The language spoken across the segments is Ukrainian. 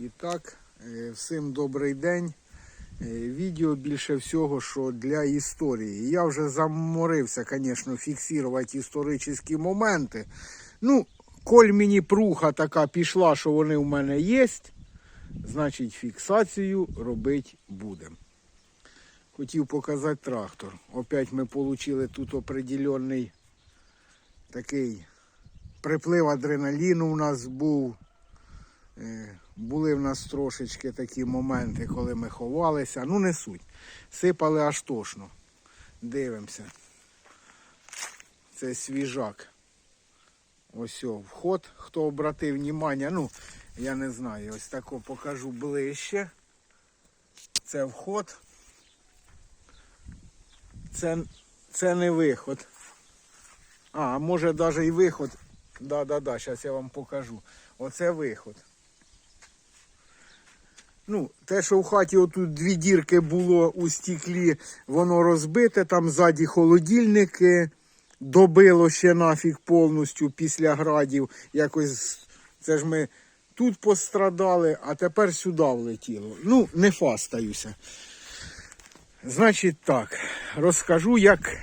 І так, е, всім добрий день. Е, Відео більше всього, що для історії. Я вже заморився, звісно, фіксувати історичні моменти. Ну, коль мені пруха така пішла, що вони в мене є, значить фіксацію робити будемо. Хотів показати трактор. Опять ми отримали тут определенний такий приплив адреналіну у нас був. Е, Були в нас трошечки такі моменти, коли ми ховалися. Ну, не суть. Сипали аж тошно. Дивимося. Це свіжак. Ось о, вход. Хто обратив внимання, ну, я не знаю, ось тако покажу ближче. Це вход. Це, це не виход. А, може навіть і виход. Да-да-да, зараз я вам покажу. Оце виход. Ну, те, що в хаті отут дві дірки було у стіклі, воно розбите, там ззаді холодильники добило ще нафіг повністю після градів. Якось це ж ми тут пострадали, а тепер сюди влетіло. Ну, не фастаюся. Значить так, розкажу, як,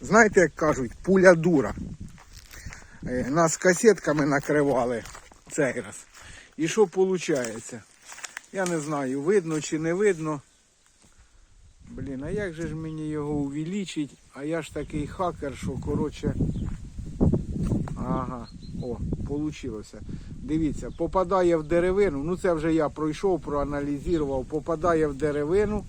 знаєте, як кажуть, пуля дура. Е, Нас касетками накривали цей раз. І що виходить? Я не знаю, видно чи не видно. Блін, а як же ж мені його увеличить? А я ж такий хакер, що коротше. Ага, о, получилося. Дивіться, попадає в деревину. Ну це вже я пройшов, проаналізував, попадає в деревину.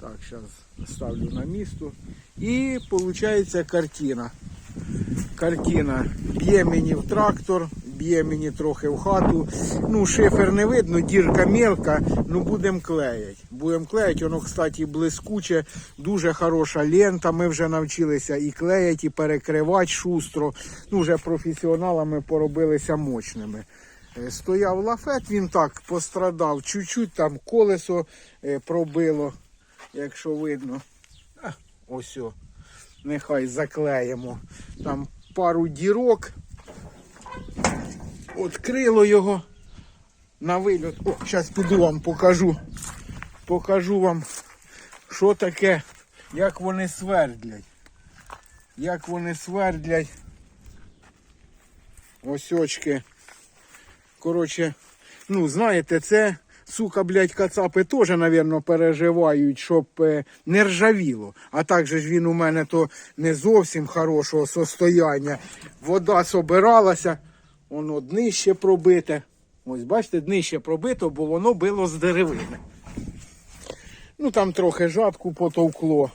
Так, зараз ставлю на місто. І виходить картина. Картина б'є мені в трактор, б'є мені трохи в хату. Ну, шифер не видно, дірка мелка, ну будемо клеїти. Будемо клеїти, воно, кстати, блискуче, дуже хороша лента. Ми вже навчилися і клеїти, і перекривати шустро. Ну, вже професіоналами поробилися мощними. Е, Стояв лафет, він так пострадав, чуть-чуть там колесо е, пробило, якщо видно. Ось о нехай заклеїмо. Там пару дірок. Открило його на вильот. О, зараз піду вам покажу. Покажу вам, що таке, як вони свердлять. Як вони свердлять. Ось очки. Коротше, ну, знаєте, це, сука, блядь, кацапи теж, напевно, переживають, щоб е, не ржавіло. А так же ж він у мене то не зовсім хорошого состояння. Вода собиралася, воно днище пробите. Ось бачите, днище пробито, бо воно било з деревини. Ну там трохи жатку потовкло.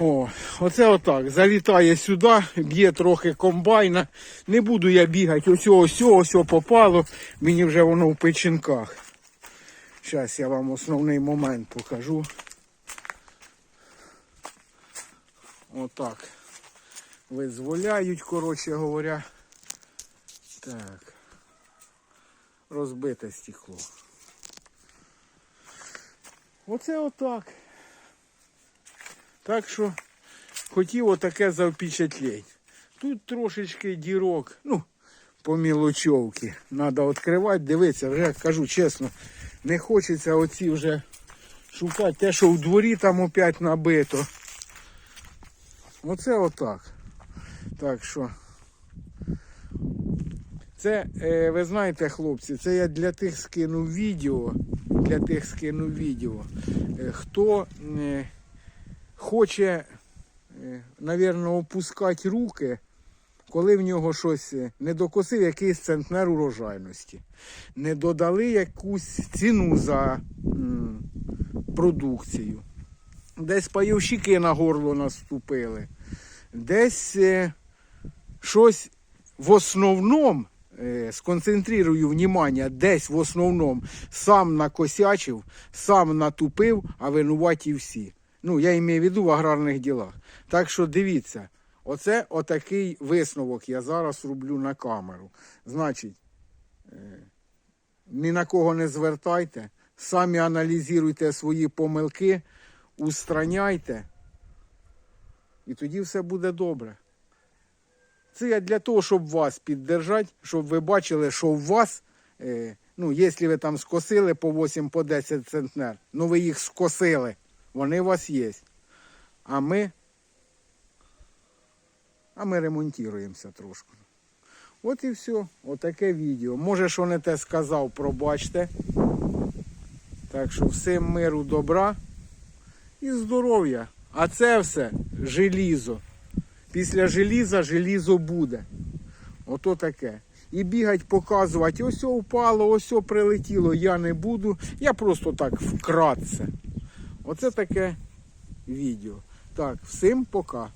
О, оце отак. Залітає сюди, б'є трохи комбайна. Не буду я бігати. Ось ось ось попало. Мені вже воно в печінках. Зараз я вам основний момент покажу. Отак. Визволяють, коротше говоря. Так. Розбите стекло. Оце отак. Так що хотів отаке завпечатлеть. Тут трошечки дірок, ну, по мілочовці. Треба відкривати, дивитися, вже кажу чесно, не хочеться оці вже шукати те, що в дворі там опять набито. Оце отак. Так що. Це, е, ви знаєте, хлопці, це я для тих скинув відео. Для тих скинув відео. Е, хто е, хоче, навірно, опускати руки, коли в нього щось не докосив якийсь центнер урожайності, не додали якусь ціну за продукцію, десь пайовщики на горло наступили, десь щось в основному. Е, Сконцентрирую внимание десь в основному сам накосячив, сам натупив, а винуваті всі. Ну, я маю в виду в аграрних ділах. Так що дивіться, оце отакий висновок я зараз роблю на камеру. Значить, е, ні на кого не звертайте, самі аналізуйте свої помилки, устраняйте, і тоді все буде добре. Це я для того, щоб вас піддержати, щоб ви бачили, що у вас е, Ну, якщо ви там скосили по 8 по 10 центнер, ну ви їх скосили, вони у вас є. А ми. А ми ремонтуємося трошки. От і все. Отаке відео. Може, що не те сказав, пробачте. Так що всім миру, добра і здоров'я. А це все желізо. Після желіза желізо буде. Ото таке. І бігать, показувати, ось упало, ось прилетіло, я не буду. Я просто так вкратце. Оце таке відео. Так, всім пока.